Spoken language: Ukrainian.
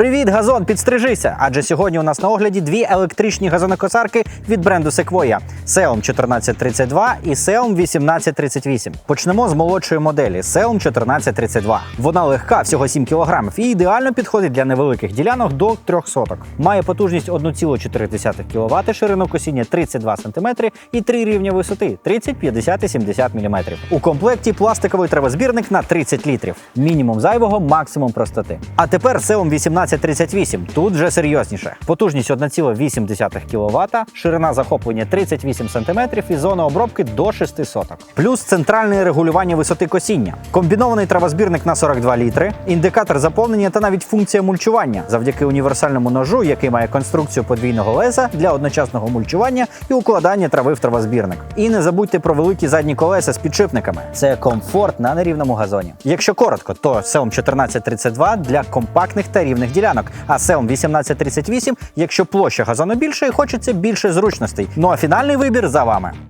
Привіт, газон! Підстрижися! Адже сьогодні у нас на огляді дві електричні газонокосарки від бренду Sequoia – Seom 1432 і Seom 1838. Почнемо з молодшої моделі Seom 1432. Вона легка, всього 7 кг, і ідеально підходить для невеликих ділянок до 3 соток. Має потужність 1,4 кВт, ширину косіння 32 см і 3 рівня висоти 30, 50 і 70 мм. У комплекті пластиковий травозбірник на 30 літрів. Мінімум зайвого, максимум простоти. А тепер Seom 18 1238. Тут вже серйозніше. Потужність 1,8 кВт, ширина захоплення 38 см і зона обробки до 6 соток. Плюс центральне регулювання висоти косіння, комбінований травозбірник на 42 літри, індикатор заповнення та навіть функція мульчування завдяки універсальному ножу, який має конструкцію подвійного леза для одночасного мульчування і укладання трави в травозбірник. І не забудьте про великі задні колеса з підшипниками. Це комфорт на нерівному газоні. Якщо коротко, то Seom 1432 для компактних та рівних дій ділянок, а селм 1838, якщо площа газону більше хочеться більше зручностей. Ну а фінальний вибір за вами.